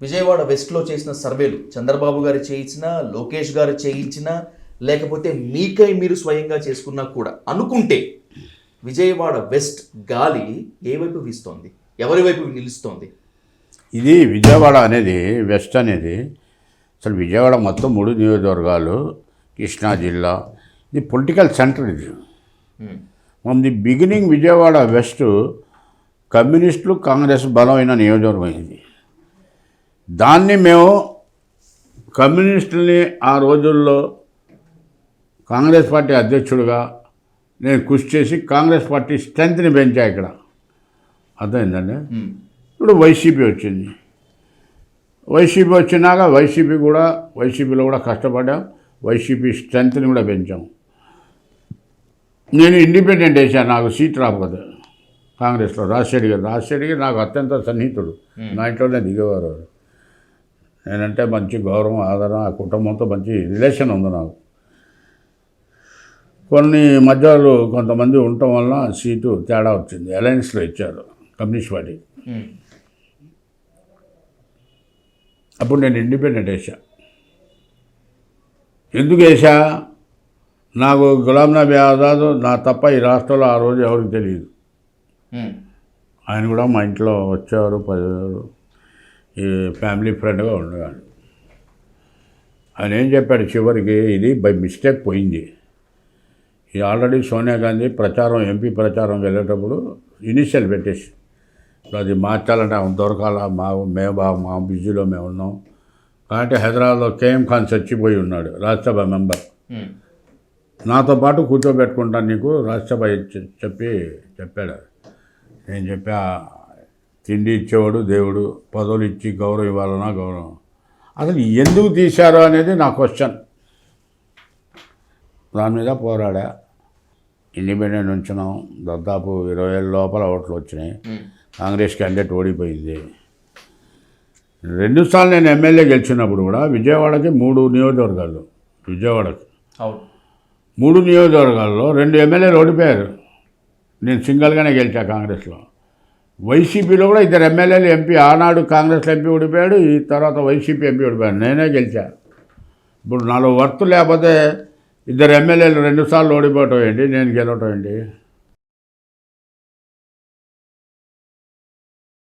విజయవాడ వెస్ట్లో చేసిన సర్వేలు చంద్రబాబు గారు చేయించినా లోకేష్ గారు చేయించినా లేకపోతే మీకై మీరు స్వయంగా చేసుకున్నా కూడా అనుకుంటే విజయవాడ వెస్ట్ గాలి ఏ వైపు వీస్తోంది? ఎవరి వైపు నిలుస్తోంది? ఇది విజయవాడ అనేది వెస్ట్ అనేది అసలు విజయవాడ మొత్తం మూడు నియోజకవర్గాలు కృష్ణా జిల్లా ఇది పొలిటికల్ సెంటర్ ఇది. From the beginning Vijayawada west కమ్యూనిస్టులు కాంగ్రెస్ బలమైన నియోజకవర్గం ఇది. దాన్ని మేము కమ్యూనిస్టుల్ని ఆ రోజుల్లో కాంగ్రెస్ పార్టీ అధ్యక్షుడిగా నేను కృషి చేసి కాంగ్రెస్ పార్టీ స్ట్రెంత్ని పెంచా ఇక్కడ. అర్థమైందండి? ఇప్పుడు వైసీపీ వచ్చింది. వైసీపీ వచ్చినాక వైసీపీ కూడా వైసీపీలో కూడా కష్టపడ్డాం. వైసీపీ స్ట్రెంత్ని కూడా పెంచాం. నేను ఇండిపెండెంట్ వేసాను నాకు సీట్ కదా కాంగ్రెస్లో రాజశేఖర్ గారు రాజశేఖర్ గారు నాకు అత్యంత సన్నిహితుడు. నా ఇంట్లోనే దిగేవారు. నేనంటే మంచి గౌరవం ఆదరణ ఆ కుటుంబంతో మంచి రిలేషన్ ఉంది నాకు. కొన్ని మధ్యలో కొంతమంది ఉండటం వల్ల సీటు తేడా వచ్చింది. అలయన్స్లో ఇచ్చారు కమ్యూనిస్ట్ పార్టీ. అప్పుడు నేను ఇండిపెండెంట్ వేసా ఎందుకు వేసా నాకు గులాం నబీ ఆజాద్ నా తప్ప ఈ రాష్ట్రంలో ఆ రోజు ఎవరికి తెలియదు. ఆయన కూడా మా ఇంట్లో వచ్చేవారు పది ఈ ఫ్యామిలీ ఫ్రెండ్గా ఉండేవాడు ఆయన ఏం చెప్పాడు? చివరికి ఇది బై మిస్టేక్ పోయింది. ఇది ఆల్రెడీ సోనియా గాంధీ ప్రచారం ఎంపీ ప్రచారం వెళ్ళేటప్పుడు ఇనిషియల్ పెట్టేసి ఇప్పుడు అది మార్చాలంటే ఆమె దొరకాల? మా మేము బాగా మా బిజీలో మేము ఉన్నాం. కాబట్టి హైదరాబాద్లో కేఎం ఖాన్ చచ్చిపోయి ఉన్నాడు రాజ్యసభ మెంబర్. నాతో పాటు కూర్చోబెట్టుకుంటాను నీకు రాజ్యసభ చెప్పి చెప్పాడు. నేను చెప్పా తిండి ఇచ్చేవాడు దేవుడు పదవులు ఇచ్చి గౌరవం ఇవ్వాలన్నా గౌరవం. అసలు ఎందుకు తీశారు అనేది నా క్వశ్చన్. దాని మీద పోరాడా. ఇండిపెండెంట్ ఉంచినాం. దాదాపు ఇరవై ఏళ్ళ లోపల ఓట్లు వచ్చినాయి. కాంగ్రెస్ క్యాండిడేట్ ఓడిపోయింది. రెండుసార్లు నేను ఎమ్మెల్యే గెలిచినప్పుడు కూడా విజయవాడకి మూడు నియోజకవర్గాలు. విజయవాడకి. మూడు నియోజకవర్గాల్లో రెండు ఎమ్మెల్యేలు ఓడిపోయారు. నేను సింగిల్గానే గెలిచా కాంగ్రెస్లో. వైసీపీలో కూడా ఇద్దరు ఎమ్మెల్యేలు ఎంపీ ఆనాడు కాంగ్రెస్లో ఎంపీ ఓడిపోయాడు ఈ తర్వాత వైసీపీ ఎంపీ ఓడిపోయాడు. నేనే గెలిచా. ఇప్పుడు నాలుగు వర్త్ లేకపోతే ఇద్దరు ఎమ్మెల్యేలు రెండుసార్లు ఓడిపోవటం ఏంటి? నేను గెలవటం ఏంటి?